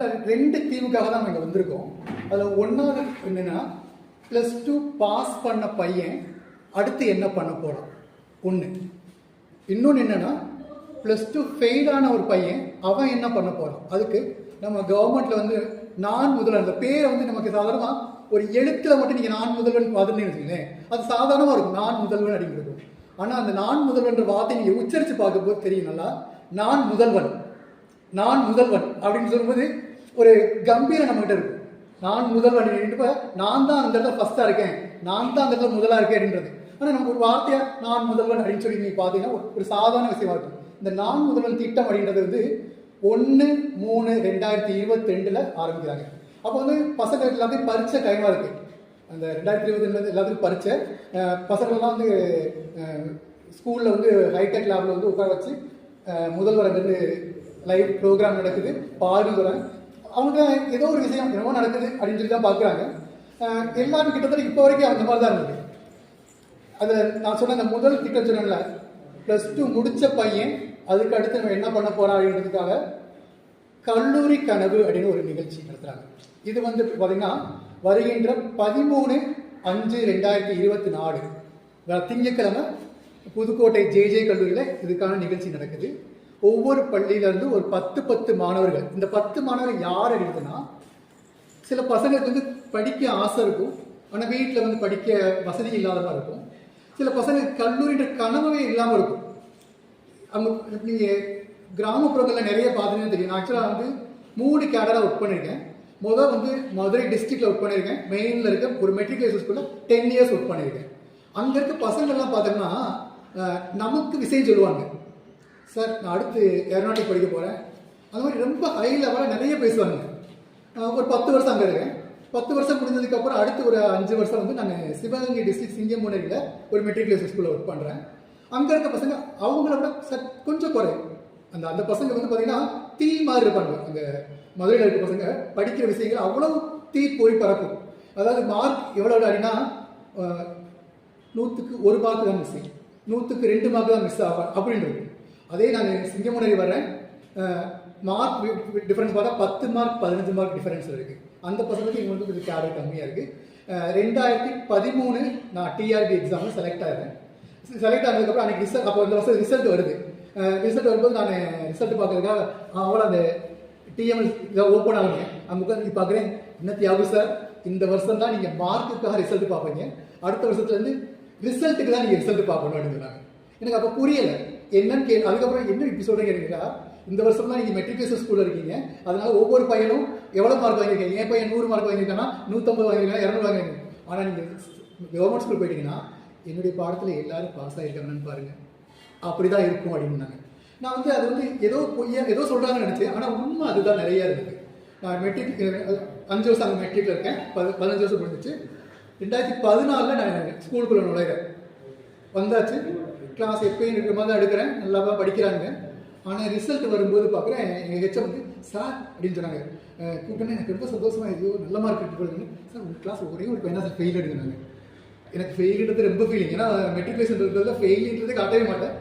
ரெண்டு தீவுக்காக தான் இங்கே வந்திருக்கோம். அதில் ஒன்றாவது என்னென்னா ப்ளஸ் டூ பாஸ் பண்ண பையன் அடுத்து என்ன பண்ண போகிறான் ஒன்று இன்னொன்று என்னென்னா ப்ளஸ் டூ ஃபெயிலான ஒரு பையன் அவன் என்ன பண்ண போகிறான் அதுக்கு நம்ம கவர்மெண்ட்டில் வந்து நான் முதல்வன் அந்த பேரை வந்து நமக்கு சாதாரணமாக ஒரு எழுத்தில் மட்டும் நீங்கள் நான் முதல்வன் பார்த்துன்னு வச்சுக்கோங்களேன். அது சாதாரணமாக இருக்கும் நான் முதல்வன் அப்படிங்கிறது ஆனால் அந்த நான் முதல்வன்ற வார்த்தை நீங்கள் உச்சரித்து பார்க்கும்போது தெரியும் நல்லா நான் முதல்வன் நான் முதல்வன் அப்படின்னு சொல்லும்போது ஒரு கம்பீரம் நம்மகிட்ட இருக்கும் நான் முதல்வன் என்ப நான் தான் அந்த இடத்துல ஃபஸ்ட்டாக இருக்கேன். நான் தான் அந்த இடத்துல முதலாக இருக்கேன் அப்படின்றது. ஆனா நம்ம ஒரு வார்த்தையாக நான் முதல்வன் அப்படின்னு சொல்லி பார்த்தீங்கன்னா ஒரு- சாதாரண விஷயமா இருக்கும். இந்த நான் முதல்வன் திட்டம் அப்படின்றது வந்து ஒன்று மூணு ரெண்டாயிரத்தி இருபத்தி ரெண்டில் ஆரம்பிக்கிறாங்க. அப்போ வந்து பசங்க எல்லாத்தையும் பரிச்சை டைமாக இருக்கு. அந்த ரெண்டாயிரத்தி இருபத்தி ரெண்டு எல்லாத்துக்கும் பரிச்சை பசங்கள்லாம் வந்து ஸ்கூலில் வந்து ஹைடெக் லேபில் வந்து உட்கார வச்சு முதல்வர் அங்கிருந்து லைவ் ப்ரோக்ராம் நடக்குது. பாடுகிறாங்க அவங்க ஏதோ ஒரு விஷயம் என்னமோ நடக்குது அப்படின்னு சொல்லி தான் பார்க்குறாங்க எல்லாரும் கிட்டத்தட்ட இப்போ வரைக்கும் அந்த மாதிரி தான் இருக்குது அதில் நான் சொன்ன அந்த முதல் திட்டம் சொன்னேன்ல ப்ளஸ் டூ முடித்த பையன் அதுக்கு அடுத்து நம்ம என்ன பண்ண போகிறா அப்படின்றதுக்காக கல்லூரி கனவு அப்படின்னு ஒரு நிகழ்ச்சி நடத்துகிறாங்க இது வந்து பார்த்திங்கன்னா வருகின்ற பதிமூணு அஞ்சு ரெண்டாயிரத்தி இருபத்தி நாலு திங்கட்கிழமை புதுக்கோட்டை ஜே ஜே கல்லூரியில் இதுக்கான நிகழ்ச்சி நடக்குது. ஒவ்வொரு பள்ளியிலேருந்து ஒரு பத்து பத்து மாணவர்கள். இந்த பத்து மாணவர்கள் யார் அப்படின்னா சில பசங்களுக்கு வந்து படிக்க ஆசை இருக்கும். ஆனால் வீட்டில் வந்து படிக்க வசதி இல்லாததா இருக்கும். சில பசங்களுக்கு கல்லூரின்ற கனவே இல்லாமல் இருக்கும். அவங்க நீங்கள் கிராமப்புறங்களில் நிறைய பார்த்தீங்கன்னு தெரியும். நான் ஆக்சுவலாக வந்து மூணு கேடராக ஒர்க் பண்ணியிருக்கேன் முதல் வந்து மதுரை டிஸ்ட்ரிக்டில் ஒர்க் பண்ணியிருக்கேன் மெயினில் இருக்க ஒரு மெட்ரிகுலேஷன் ஸ்கூலில் டென் இயர்ஸ் ஒர்க் பண்ணியிருக்கேன் அங்கே இருக்க பசங்கள்லாம் பார்த்தோம்னா நமக்கு விஷயம் சொல்லுவாங்க. சார் நான் அடுத்து ஏரோநாட்டிக் படிக்க போகிறேன் அந்த மாதிரி ரொம்ப ஹை லெவலாக நிறைய பேசுவாங்க. ஒரு பத்து வருஷம் அங்கே இருக்கேன். பத்து வருஷம் முடிஞ்சதுக்கப்புறம் அடுத்து ஒரு அஞ்சு வருஷம் வந்து நான் சிவகங்கை டிஸ்ட்ரிக்ட் சிங்கமுனையில் ஒரு மெட்ரிகுலேஷன் ஸ்கூலில் ஒர்க் பண்ணுறேன் அங்கே இருக்க பசங்க அவங்கள விட சார் கொஞ்சம் குறை அந்த அந்த பசங்க வந்து பார்த்தீங்கன்னா தீ மாதிரி இருப்பாங்க. அந்த மதுரையில் இருக்க பசங்க படிக்கிற விஷயங்கள் அவ்வளோ தீ போய் பறக்கும். அதாவது மார்க் எவ்வளோ அப்படின்னா நூற்றுக்கு ஒரு மார்க் தான் மிஸ் நூற்றுக்கு ரெண்டு மார்க் தான் மிஸ் ஆகும் அப்படின்றது. அதே நான் சிங்கமுனை வர்றேன். மார்க் டிஃப்ரென்ஸ் பார்த்தா பத்து மார்க் பதினஞ்சு மார்க் டிஃப்ரென்ஸ் இருக்குது அந்த பசங்களுக்கு இங்கே வந்து கொஞ்சம் கேடர் கம்மியாக இருக்குது ரெண்டாயிரத்தி பதிமூணு நான் டிஆர்பி எக்ஸாமில் செலக்ட் ஆகிறேன் செலக்ட் ஆனதுக்கப்புறம் அன்றைக்கி ரிசல்ட் அப்போ இந்த வருஷம் ரிசல்ட் வருது. ரிசல்ட் வரும்போது நான் ரிசல்ட் பார்க்கறதுக்காக அவ்வளோ அந்த டிஎம்எல் இதை ஓப்பன் ஆகுங்க. அங்கே உட்காந்து பார்க்குறேன். என்ன தியாகு சார் இந்த வருஷம் தான் நீங்கள் மார்க்குக்காக ரிசல்ட் பார்ப்பீங்க. அடுத்த வருஷத்துலேருந்து ரிசல்ட்டுக்கு தான் நீங்கள் ரிசல்ட் பார்க்கணும் அப்படின்னு சொன்னாங்க எனக்கு அப்போ புரியலை. என்னன்னு கே அதுக்கப்புறம் என்ன இப்படி சொல்கிறேன் கேட்டீங்களா? இந்த வருஷம் தான் நீங்கள் மெட்ரிகுலேஷன் ஸ்கூலில் இருக்கீங்க. அதனால ஒவ்வொரு பையனும் எவ்வளோ மார்க் வாங்கியிருக்கீங்க? என் பையன் நூறு மார்க் வாங்கியிருக்கானா? நூற்றம்பது வாங்கியிருக்காங்க இரநூறு வாங்கியிருக்காங்க ஆனால் நீங்கள் கவர்மெண்ட் ஸ்கூல் போயிட்டீங்கன்னா என்னுடைய பாடத்தில் எல்லாரும் பாஸ் ஆகிருக்காங்கன்னு பாருங்கள் அப்படி தான் இருக்கும் அப்படின்னாங்க. நான் வந்து அது வந்து ஏதோ பொய்யா ஏதோ சொல்கிறாங்கன்னு நினச்சேன். ஆனால் உண்மை அதுதான் நிறையா இருக்குது. நான் மெட்ரிக் அஞ்சு வருஷம் அங்கே மெட்ரிக்கில் இருக்கேன். பது பதினஞ்சு வருஷம் முடிஞ்சிச்சு. ரெண்டாயிரத்தி பதினாலில் நான் ஸ்கூலுக்குள்ளே நுழைகிறேன் வந்தாச்சு. கிளாஸ் எப்பயும் இருக்கிற மாதிரி தான் எடுக்கிறேன். நல்லா தான் படிக்கிறாங்க. ஆனால் ரிசல்ட் வரும்போது பார்க்குறேன் எங்கள் ஹெச்எம் வந்து சார் அப்படின்னு சொன்னாங்க. அஹ், எனக்கு ரொம்ப சந்தோஷமாக ஐயோ நல்ல மார்க் எடுத்துக்கொள்ளுங்க சார் உங்கள் கிளாஸ் ஒரே ஒரு பையனா சார் ஃபெயில் எடுக்கிறாங்க எனக்கு ஃபெயிலுன்றது ரொம்ப ஃபீலிங் ஏன்னா மெட்ரிகுலேஷன் இருக்கிறதுல ஃபெயிலுன்றது காட்டவே மாட்டேன்.